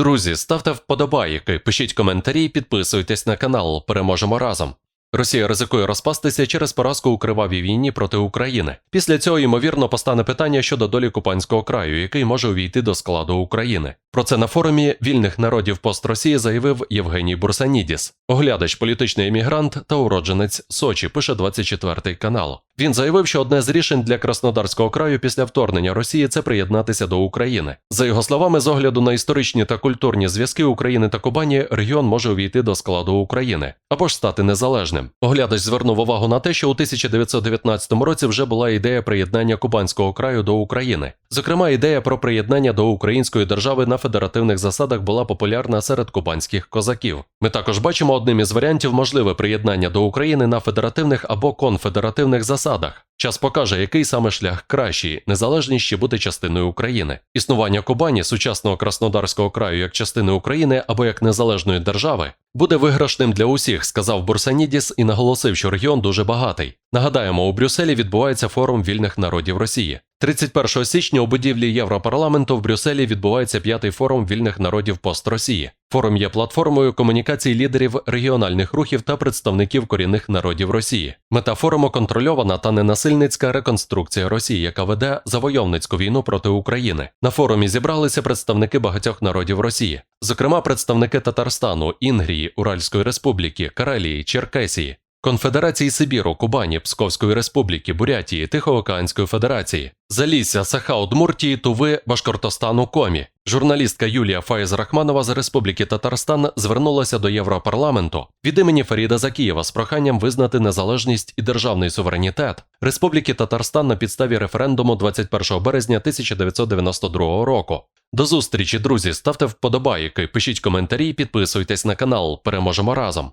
Друзі, ставте вподобайки, пишіть коментарі, підписуйтесь на канал. Переможемо разом. Росія ризикує розпастися через поразку у кривавій війні проти України. Після цього ймовірно постане питання щодо долі Купанського краю, який може увійти до складу України. Про це на форумі вільних народів пост Росії заявив Євгеній Бурсанідіс, оглядач, політичний емігрант та уродженець Сочі, пише 24 канал. Він заявив, що одне з рішень для Краснодарського краю після вторгнення Росії це приєднатися до України. За його словами, з огляду на історичні та культурні зв'язки України та Кубані, регіон може увійти до складу України або ж стати незалежним. Оглядач звернув увагу на те, що у 1919 році вже була ідея приєднання Кубанського краю до України. Зокрема, ідея про приєднання до української держави на федеративних засадах була популярна серед кубанських козаків. Ми також бачимо одним із варіантів можливе приєднання до України на федеративних або конфедеративних засадах. Час покаже, який саме шлях кращий, незалежність чи бути частиною України. Існування Кубані, сучасного Краснодарського краю як частини України або як незалежної держави, буде виграшним для усіх, сказав Бурсанідіс і наголосив, що регіон дуже багатий. Нагадаємо, у Брюсселі відбувається форум вільних народів Росії. 31 січня у будівлі Європарламенту в Брюсселі відбувається п'ятий форум вільних народів пост Росії. Форум є платформою комунікацій лідерів регіональних рухів та представників корінних народів Росії. Мета форуму контрольована та ненасильницька реконструкція Росії, яка веде завойовницьку війну проти України. На форумі зібралися представники багатьох народів Росії, зокрема представники Татарстану, Інгрії, Уральської Республіки, Карелії, Черкесії. Конфедерації Сибіру, Кубані, Псковської Республіки, Бурятії, Тихоокеанської Федерації, Залісся, Саха, Удмуртії, Туви, Башкортостану, Комі. Журналістка Юлія Фаєз Рахманова з Республіки Татарстан звернулася до Європарламенту від імені Фаріда Закієва з проханням визнати незалежність і державний суверенітет Республіки Татарстан на підставі референдуму 21 березня 1992 року. До зустрічі, друзі. Ставте вподобайки, пишіть коментарі, підписуйтесь на канал. Переможемо разом.